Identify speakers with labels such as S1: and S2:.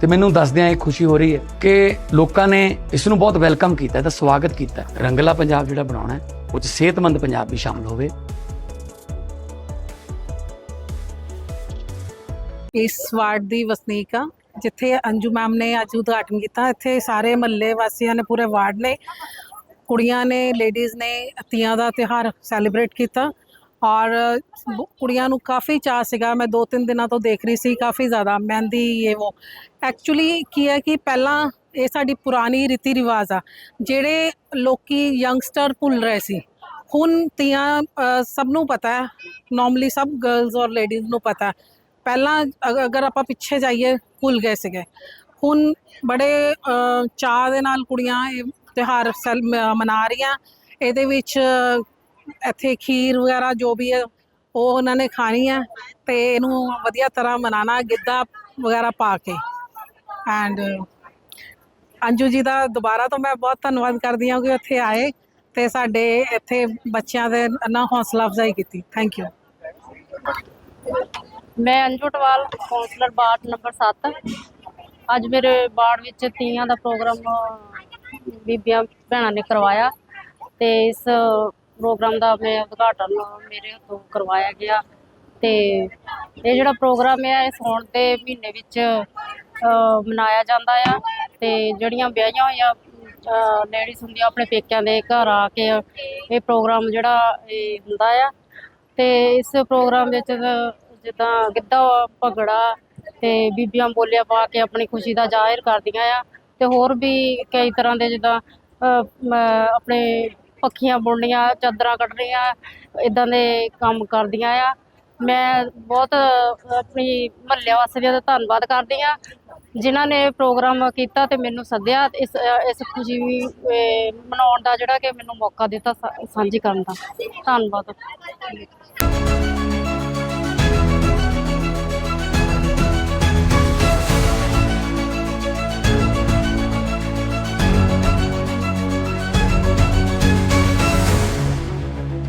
S1: ਤੇ ਮੈਨੂੰ ਦੱਸਦਿਆਂ ਇਹ ਖੁਸ਼ੀ ਹੋ ਰਹੀ ਹੈ ਕਿ ਲੋਕਾਂ ਨੇ ਇਸ ਨੂੰ ਬਹੁਤ ਵੈਲਕਮ ਕੀਤਾ ਹੈ ਸਵਾਗਤ ਕੀਤਾ ਰੰਗਲਾ ਪੰਜਾਬ ਜਿਹੜਾ ਬਣਾਉਣਾ ਹੈ, ਉਹ 'ਚ ਸਿਹਤਮੰਦ ਪੰਜਾਬ ਵੀ ਸ਼ਾਮਲ ਹੋਵੇ।
S2: ਇਸ ਵਾਰਡ ਦੀ ਵਸਨੀਕ ਆ, ਜਿੱਥੇ ਅੰਜੂ ਮੈਮ ਨੇ ਅੱਜ ਉਦਘਾਟਨ ਕੀਤਾ, ਇੱਥੇ ਸਾਰੇ ਮਹੱਲੇ ਵਾਸੀਆਂ ਨੇ, ਪੂਰੇ ਵਾਰਡ ਨੇ, ਕੁੜੀਆਂ ਨੇ ਲੇਡੀਜ਼ ਨੇ ਤੀਆਂ ਦਾ ਤਿਉਹਾਰ ਸੈਲੀਬ੍ਰੇਟ ਕੀਤਾ। ਔਰ ਕੁੜੀਆਂ ਨੂੰ ਕਾਫੀ ਚਾਅ ਸੀਗਾ। ਮੈਂ ਦੋ ਤਿੰਨ ਦਿਨਾਂ ਤੋਂ ਦੇਖ ਰਹੀ ਸੀ ਕਾਫੀ ਜ਼ਿਆਦਾ ਮਹਿੰਦੀ ਇਹ ਉਹ ਐਕਚੁਅਲੀ ਕੀ ਹੈ ਕਿ ਪਹਿਲਾਂ ਇਹ ਸਾਡੀ ਪੁਰਾਣੀ ਰੀਤੀ ਰਿਵਾਜ ਆ ਜਿਹੜੇ ਲੋਕੀ ਯੰਗਸਟਰ ਭੁੱਲ ਰਹੇ ਸੀ। ਹੁਣ ਤੀਆਂ ਸਭ ਨੂੰ ਪਤਾ ਹੈ ਨਾਰਮਲੀ ਸਭ ਗਰਲਸ ਔਰ ਲੇਡੀਜ਼ ਨੂੰ ਪਤਾ ਪਹਿਲਾਂ ਅਗਰ ਆਪਾਂ ਪਿੱਛੇ ਜਾਈਏ ਭੁੱਲ ਗਏ ਸੀਗੇ। ਹੁਣ ਬੜੇ ਅ, ਚਾਅ ਦੇ ਨਾਲ ਕੁੜੀਆਂ ਇਹ ਤਿਉਹਾਰ ਸੈਲ ਮਨਾ ਰਹੀਆਂ। ਇਹਦੇ ਵਿੱਚ ਇੱਥੇ ਖੀਰ ਵਗੈਰਾ ਜੋ ਵੀ ਹੈ ਉਹ ਉਹਨਾਂ ਨੇ ਖਾਣੀ ਹੈ ਤੇ ਇਹਨੂੰ ਵਧੀਆ ਤਰ੍ਹਾਂ ਮਨਾਣਾ ਗਿੱਧਾ ਵਗੈਰਾ ਪਾ ਕੇ। ਐਂਡ ਅੰਜੂ ਜੀ ਦਾ ਦੁਬਾਰਾ ਤੋਂ ਮੈਂ ਬਹੁਤ ਧੰਨਵਾਦ ਕਰਦੀ ਹਾਂ ਕਿ ਇੱਥੇ ਆਏ ਤੇ ਸਾਡੇ ਇੱਥੇ ਬੱਚਿਆਂ ਦੇ ਨਾ ਹੌਸਲਾ ਅਫਜ਼ਾਈ ਕੀਤੀ। ਥੈਂਕ ਯੂ
S3: ਮੈਂ Anju Tawal councillor ward number 7 ਅੱਜ ਮੇਰੇ ਵਾਰਡ ਵਿੱਚ ਤੀਆਂ ਦਾ ਪ੍ਰੋਗਰਾਮ ਬੀਬੀਆਂ ਭੈਣਾਂ ਨੇ ਕਰਵਾਇਆ ਤੇ ਇਸ ਪ੍ਰੋਗਰਾਮ ਦਾ ਮੈਂ ਉਦਘਾਟਨ ਮੇਰੇ ਹੱਥੋਂ ਕਰਵਾਇਆ ਗਿਆ ਤੇ ਇਹ ਜਿਹੜਾ ਪ੍ਰੋਗਰਾਮ ਹੈ ਇਹ ਸਾਉਣ ਦੇ ਮਹੀਨੇ ਵਿੱਚ ਮਨਾਇਆ ਜਾਂਦਾ ਆ ਤੇ ਜਿਹੜੀਆਂ ਵਿਆਹੀਆਂ ਹੋਈਆਂ ਲੇਡੀਜ਼ ਹੁੰਦੀਆਂ ਆਪਣੇ ਪੇਕਿਆਂ ਦੇ ਘਰ ਆ ਕੇ ਇਹ ਪ੍ਰੋਗਰਾਮ ਜਿਹੜਾ ਇਹ ਹੁੰਦਾ ਆ ਤੇ ਇਸ ਪ੍ਰੋਗਰਾਮ ਵਿੱਚ ਜਿੱਦਾਂ ਗਿੱਧਾ, ਭੰਗੜਾ ਤੇ ਬੀਬੀਆਂ ਬੋਲੀਆਂ ਪਾ ਕੇ ਆਪਣੀ ਖੁਸ਼ੀ ਦਾ ਜ਼ਾਹਿਰ ਕਰਦੀਆਂ ਆ ਤੇ ਹੋਰ ਵੀ ਕਈ ਤਰ੍ਹਾਂ ਦੇ ਜਿੱਦਾਂ ਆਪਣੇ ਪੱਖੀਆਂ ਬੁਣਨੀਆਂ, ਚਾਦਰਾਂ ਕੱਢਣੀਆਂ ਇਦਾਂ ਦੇ ਕੰਮ ਕਰਦੀਆਂ ਆ। ਮੈਂ ਬਹੁਤ ਆਪਣੀ ਮਹੱਲੇ ਵਾਸੀਆਂ ਦਾ ਧੰਨਵਾਦ ਕਰਦੀ ਆ। ਜਿਨ੍ਹਾਂ ਨੇ ਪ੍ਰੋਗਰਾਮ ਕੀਤਾ ਤੇ ਮੈਨੂੰ ਸੱਦਿਆ। ਇਸ ਇਸ ਖੁਸ਼ੀ ਮਨਾਉਣ ਦਾ ਜਿਹੜਾ ਕਿ ਮੈਨੂੰ ਮੌਕਾ ਦਿੱਤਾ ਸਾਂਝੀ ਕਰਨ ਦਾ। ਧੰਨਵਾਦ।